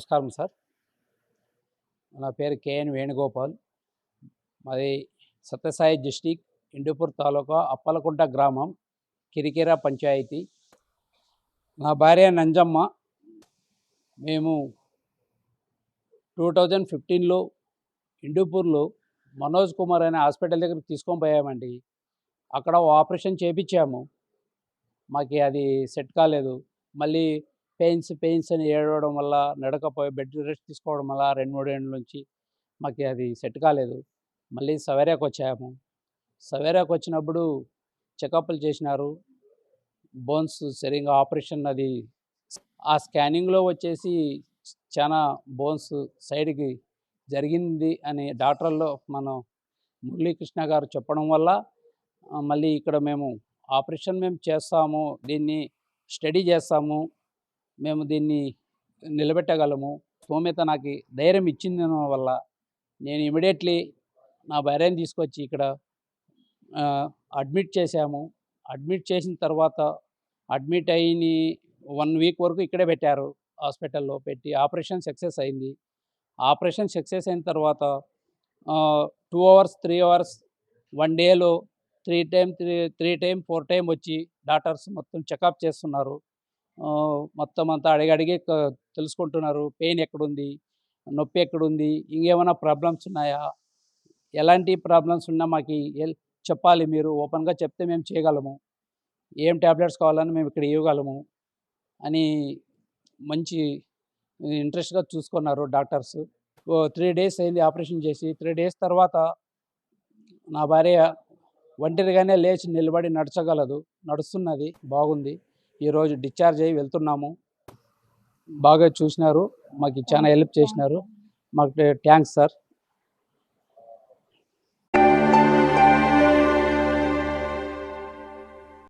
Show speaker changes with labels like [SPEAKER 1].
[SPEAKER 1] నమస్కారం సార్. నా పేరు కేఎన్ వేణుగోపాల్. మాది సత్యసాయి డిస్టిక్ ఇండూపూర్ తాలూకా అప్పలకుంట గ్రామం కిరికిర పంచాయతీ. నా భార్య నంజమ్మ మేము టూ థౌజండ్ ఫిఫ్టీన్లో ఇండూపూర్లో మనోజ్ కుమార్ అనే హాస్పిటల్ దగ్గరికి తీసుకొని పోయామండి. అక్కడ ఆపరేషన్ చేపించాము మాకు అది సెట్ కాలేదు. మళ్ళీ పెయిన్స్ పెయిన్స్ అని ఏడవడం వల్ల నడకపోయి బెడ్ రెస్ట్ తీసుకోవడం వల్ల రెండు మూడు ఏళ్ళ నుంచి మాకు అది సెట్ కాలేదు. మళ్ళీ సవేరాకు వచ్చాము. సవేరాకు వచ్చినప్పుడు చెకప్లు చేసినారు. బోన్స్ సరిగా ఆపరేషన్ అది ఆ స్కానింగ్లో వచ్చేసి చాలా బోన్స్ సైడ్కి జరిగింది అని డాక్టర్లో మనం మురళీకృష్ణ గారు చెప్పడం వల్ల మళ్ళీ ఇక్కడ మేము ఆపరేషన్ మేము చేస్తాము దీన్ని స్టడీ చేస్తాము. మేము దీన్ని నిలబెట్టగలము. స్తోమత నాకు ధైర్యం ఇచ్చింది వల్ల నేను ఇమీడియట్లీ నా భార్యను తీసుకొచ్చి ఇక్కడ అడ్మిట్ చేశాము. అడ్మిట్ చేసిన తర్వాత అడ్మిట్ అయిన వన్ వీక్ వరకు ఇక్కడే పెట్టారు హాస్పిటల్లో పెట్టి ఆపరేషన్ సక్సెస్ అయింది. ఆపరేషన్ సక్సెస్ అయిన తర్వాత two hours three hours one డేలో three time three three time four time వచ్చి డాక్టర్స్ మొత్తం చెకప్ చేస్తున్నారు. మొత్తం అంతా అడిగి అడిగి తెలుసుకుంటున్నారు. పెయిన్ ఎక్కడుంది? నొప్పి ఎక్కడుంది? ఇంకేమైనా ప్రాబ్లమ్స్ ఉన్నాయా? ఎలాంటి ప్రాబ్లమ్స్ ఉన్నా మాకు ఎల్- చెప్పాలి మీరు. ఓపెన్గా చెప్తే మేము చేయగలము. ఏం ట్యాబ్లెట్స్ కావాలని మేము ఇక్కడ ఇవ్వగలము అని మంచి ఇంట్రెస్ట్గా చూసుకున్నారు డాక్టర్స్. త్రీ డేస్ అయింది ఆపరేషన్ చేసి. త్రీ డేస్ తర్వాత నా భార్య ఒంటరిగానే లేచి నిలబడి నడచగలదు. నడుస్తున్నది. బాగుంది. ఈరోజు డిశ్చార్జ్ అయ్యి వెళ్తున్నాము. బాగా చూసినారు. మాకు చాలా హెల్ప్ చేసినారు. మాకు థ్యాంక్స్ సార్.